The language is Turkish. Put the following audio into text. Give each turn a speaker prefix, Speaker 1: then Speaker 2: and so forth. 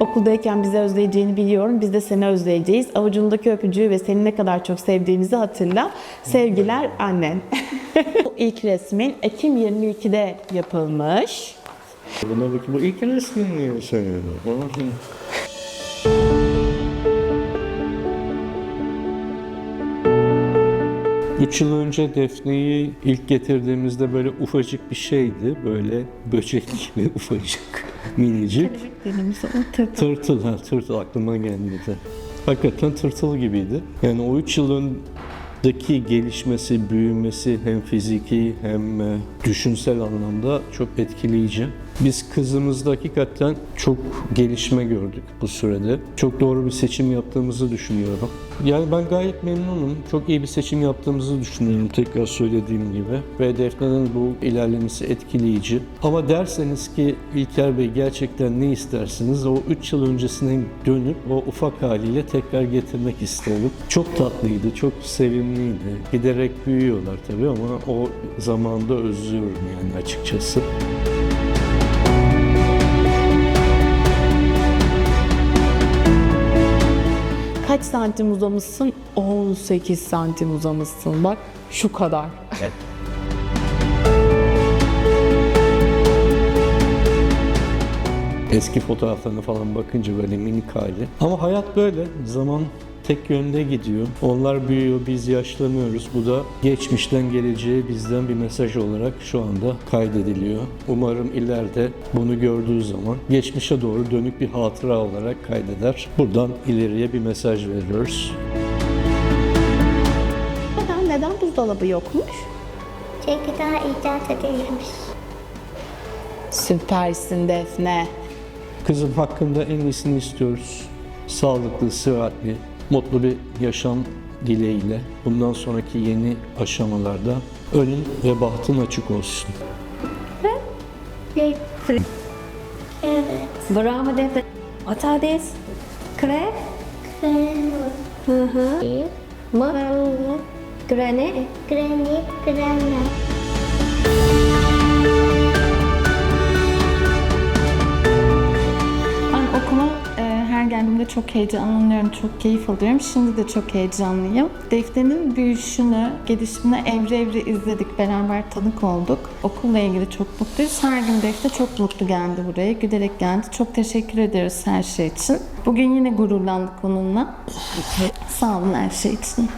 Speaker 1: Okuldayken bizi özleyeceğini biliyorum. Biz de seni özleyeceğiz. Avucundaki öpücüğü ve seni ne kadar çok sevdiğimizi hatırla. Sevgiler annen. Bu ilk resmin Ekim 22'de yapılmış.
Speaker 2: Buna bakın bu ilk resmini sanıyorum. Onun 3 yıl önce Defne'yi ilk getirdiğimizde böyle ufacık bir şeydi. Böyle böcek gibi ufacık, minicik.
Speaker 1: Kelebeklerimiz o tırtıl.
Speaker 2: Tırtıl, ha, tırtıl aklıma gelmedi. Hakikaten tırtıl gibiydi. Yani o 3 yılın daki gelişmesi, büyümesi hem fiziki hem e, düşünsel anlamda çok etkileyici. Biz kızımızda hakikaten çok gelişme gördük bu sürede. Çok doğru bir seçim yaptığımızı düşünüyorum. Yani ben gayet memnunum. Çok iyi bir seçim yaptığımızı düşünüyorum tekrar söylediğim gibi. Ve Defne'nin bu ilerlemesi etkileyici. Ama derseniz ki İlker Bey gerçekten ne istersiniz? O 3 yıl öncesine dönüp o ufak haliyle tekrar getirmek isterim. Çok tatlıydı, çok sevimliydi. Giderek büyüyorlar tabii ama o zamanda özlüyorum yani açıkçası.
Speaker 1: Kaç santim uzamışsın? 18 santim uzamışsın. Bak şu kadar.
Speaker 2: Eski fotoğraflarına falan bakınca böyle minik hali. Ama hayat böyle. Zaman tek yönde gidiyor. Onlar büyüyor, biz yaşlanıyoruz. Bu da geçmişten geleceğe bizden bir mesaj olarak şu anda kaydediliyor. Umarım ileride bunu gördüğü zaman geçmişe doğru dönük bir hatıra olarak kaydeder. Buradan ileriye bir mesaj veriyoruz.
Speaker 1: Neden, neden buzdolabı yokmuş?
Speaker 3: Çünkü daha icat edilmemiş.
Speaker 1: Süpersin Defne.
Speaker 2: Kızım hakkında en iyisini istiyoruz. Sağlıklı, sıhhatli, mutlu bir yaşam dileğiyle bundan sonraki yeni aşamalarda önün ve bahtın açık olsun.
Speaker 3: Evet.
Speaker 4: Bravo Defne. What are these? Crab? Hı hı. Mı? Granny?
Speaker 3: Granny, grana.
Speaker 5: Ben her geldiğimde çok heyecanlanıyorum, çok keyif alıyorum. Şimdi de çok heyecanlıyım. Defne'nin büyüyüşünü, gelişimini evre evre izledik, beraber tanık olduk. Okulla ilgili çok mutluyuz. Her gün Defne çok mutlu geldi buraya, gülerek geldi. Çok teşekkür ederiz her şey için. Bugün yine gururlandık onunla. Sağ olun her şey için.